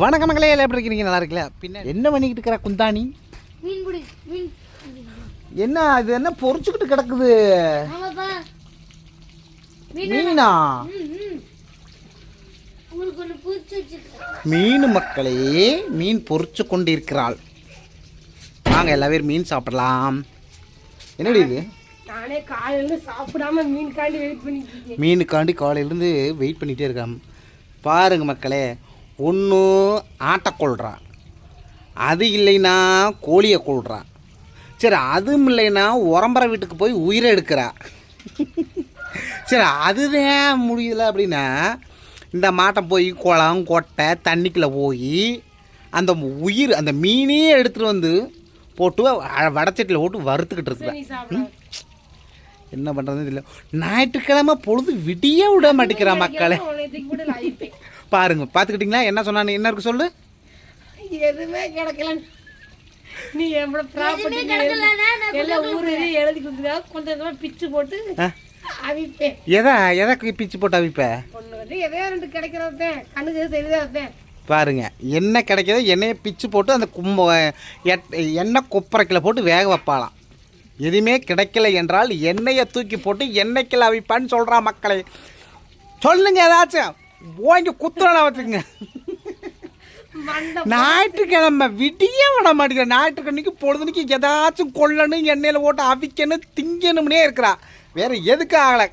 வணக்க மக்களே எல்லாம் எப்படி இருக்கிறீங்க நல்லா இருக்கல பின்ன என்ன பண்ணிக்கிட்டு இருக்கிற குந்தாணி? என்ன இது என்ன பொறிச்சுக்கிட்டு கிடக்குது? மீனா மீன்? மக்களே மீன் பொறிச்சு கொண்டிருக்கிறாள். வாங்க எல்லா பேரும் மீன் சாப்பிடலாம். என்னடி இது? நானே காலையில சாப்பிடாம வெயிட் பண்ணிட்டு மீனுக்காண்டி காலையிலேருந்து வெயிட் பண்ணிகிட்டே இருக்கான் பாருங்க மக்களே ஒன்று ஆட்டை கொள்றான். அது இல்லைன்னா கோழியை கொள்றான். சரி அதுவும் இல்லைன்னா உரம்பரை வீட்டுக்கு போய் உயிரை எடுக்கிறா. சரி அதுதான் முடியல அப்படின்னா இந்த மாட்டை போய் குளம் கொட்டை தண்ணிக்குள்ளே போய் அந்த உயிர் அந்த மீனே எடுத்துகிட்டு வந்து போட்டு வடச்சட்டியில் போட்டு வறுத்துக்கிட்டு இருக்குறா நீ சாப்பிட. என்ன பண்ணுறதுன்னு தெரியல. ஞாயிற்றுக்கிழமை பொழுது விடிய விட மாட்டேங்கிறா மக்களே. பாருங்க பார்த்துக்கிட்டிங்களா என்ன சொன்னான்னு என்ன இருக்கு சொல்லு. எதுவுமே கிடைக்கல நீ எவ்வளோ ப்ராப்பர்ட்டி எல்லாம் ஊரு எழுதி கொடுத்துருக்கா கொஞ்சம் கொஞ்சமா பிச்சு போட்டு? அவிப்பேன். எதை எதை பிச்சு போட்டு அவிப்ப? ஒன்று வந்து எதையோ ரெண்டு கிடைக்கிறது கண்ணுக்கு எது தெரியுதா பாருங்க என்ன கிடைக்கிறதோ எண்ணெயை பிச்சு போட்டு அந்த கும்ப எட்- எண்ணெய் கொப்பரைக்கில் போட்டு வேக வைப்பாளாம். எதுவுமே கிடைக்கல என்றால் எண்ணெயை தூக்கி போட்டு எண்ணெய்க்கில் அவிப்பான்னு சொல்கிறா மக்களை. சொல்லுங்க ஏதாச்சும். ஓங்கி குத்துறா வச்சுங்க ஞாயிற்றுக்கிழமை விடிய விட மாட்டேங்கிற ஞாயிற்றுக்கிழமைக்கு பொழுதுனைக்கு ஏதாச்சும் கொல்லணும் எண்ணெயில் போட்டு அவிக்கணும் திங்கணும்னே இருக்கிறா. வேற எதுக்கு ஆகலை.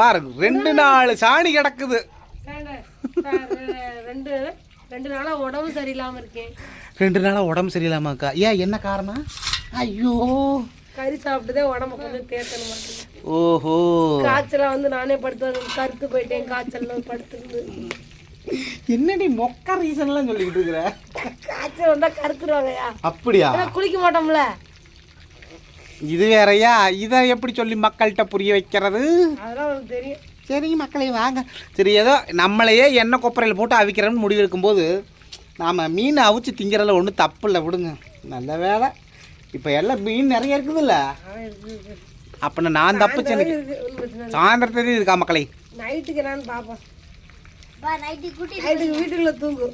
பாருங்க ரெண்டு நாலு சாணி கிடக்குது. ரெண்டு ரெண்டு நாளா உடம்பு சரியில்லாம இருக்கேன். ரெண்டு நாளாக உடம்பு சரியில்லாமாக்கா. ஏன் என்ன காரணம்? ஐயோ. கறி சாப்பிட்டுதே உடம்பு கொஞ்சம் தேத்தன ஓஹோ. காய்ச்சலா வந்து நானே படுத்து கருத்து போயிட்டேன் காய்ச்சல்ல படுத்துருந்து. என்னடி மொக்க ரீசன்லாம் சொல்லிக்கிட்டு இருக்கிற? காய்ச்சல் வந்தா கருத்துருவாங்கய்யா. அப்படியா? குளிக்க மாட்டோம்ல. இது வேறயா? இதை எப்படி சொல்லி மக்கள்கிட்ட புரிய வைக்கிறது? அதெல்லாம் தெரியும். சரிங்க மக்களே வாங்க. சரி ஏதோ நம்மளையே எண்ணெய் கொப்பரையில் போட்டு அவிக்கிறோம்னு முடிவு எடுக்கும்போது நாம் மீன் அவிச்சு திங்கிறதுல ஒன்றும் தப்பு இல்லை விடுங்க. நல்ல வேலை. இப்போ எல்லாம் மீன் நிறைய இருக்குதுல்ல. அப்போ நான் பிரச்சனை இல்லை. சாயந்தரத்துலேயும் இருக்கா மக்களே? நைட்டுக்கு என்னன்னு பாப்போம் பா நைட்டு கூட்டி நைட்டுக்கு வீட்டுக்குள்ள தூங்கு.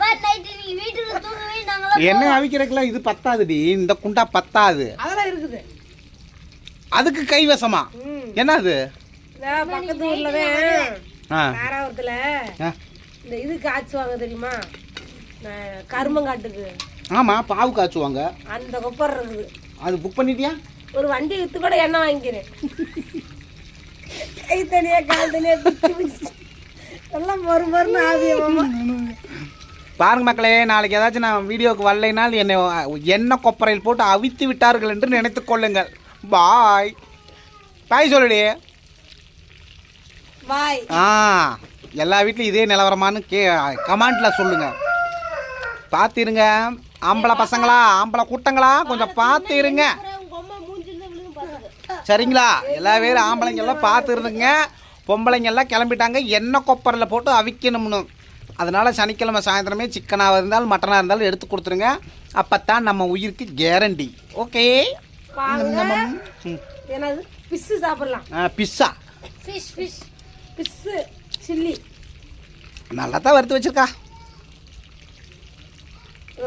பா நைட்டு நீ வீட்டுக்கு தூங்கவே நாங்களாம் எண்ணெய் அவிக்கிறதுக்குலாம் இது பத்தாதுடி. இந்த குண்டா பத்தாது. அதெல்லாம் இருக்குது. அதுக்கு கைவசமா? என்ன அது இந்த பக்கத்து ஆ. இந்த இது காய்ச்சுவாங்க தெரியுமா? நான் கருமங்காட்டுக்கு. ஆமாம் பாவு காய்ச்சுவாங்க. அந்த கொப்பர் இருக்குது அது புக் பண்ணிட்டியா? ஒரு வண்டி வித்து கூட எண்ணெய் வாங்கிக்கிறேன். கை தனியா கால் தனியா பிச்சு பிச்சு. எல்லாம் மறு மறுன்னு ஆவியமாமா பாருங்க மக்களே நாளைக்கு ஏதாச்சும் நான் வீடியோவுக்கு வரலைனால் என்னை எண்ணெய் கொப்பரையில் போட்டு அவித்து விட்டார்கள் என்று நினைத்துக் கொள்ளுங்கள். பாய் பாய் சொல்லுடி. வாய் ஆ எல்லா வீட்லையும் இதே நிலவரமானு கே கமெண்ட்டில் சொல்லுங்கள் பார்த்திருங்க. ஆம்பளை பசங்களா ஆம்பளை கூட்டங்களா கொஞ்சம் விழுந்து பாத்துக்க சரிங்களா? எல்லா பேரும் ஆம்பளைங்க எல்லாம் பார்த்து இருந்துங்க. பொம்பளைங்க எல்லாம் கிளம்பிட்டாங்க. எண்ணெய் கொப்பரில் போட்டு அவிக்கணும்னு. அதனால் சனிக்கிழமை சாயந்தரமே சிக்கனாக இருந்தாலும் மட்டனாக இருந்தாலும் எடுத்து கொடுத்துருங்க. அப்போ நம்ம உயிருக்கு கேரண்டி ஓகே என்னது? பிஸ்ஸு சாப்பிடலாம். பிஸ்ஸா ஃபிஷ் ஃபிஷ் பிஸ்ஸு சில்லி நல்லா தான் வறுத்து வச்சிருக்கா.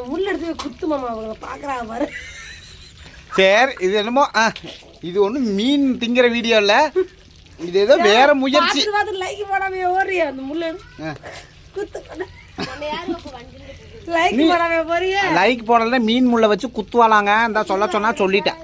முள் எடுத்து போய் குத்து மாமா அவங்க பார்க்குறாங்க பாரு சரி இது என்னமோ ஆ இது ஒன்றும் மீன் திங்கிற வீடியோ இல்லை. இது ஏதோ வேற முயற்சி. பார்த்து லைக் போடாம ஓடுறியா அந்த முள் எடுத்து ஆ. குத்து லைக் போடாம போறிய? லைக் போடல மீன் முள்ளை வச்சு குத்துவாளாங்க இந்த சொல்ல சொன்னா சொல்லிட்டேன்.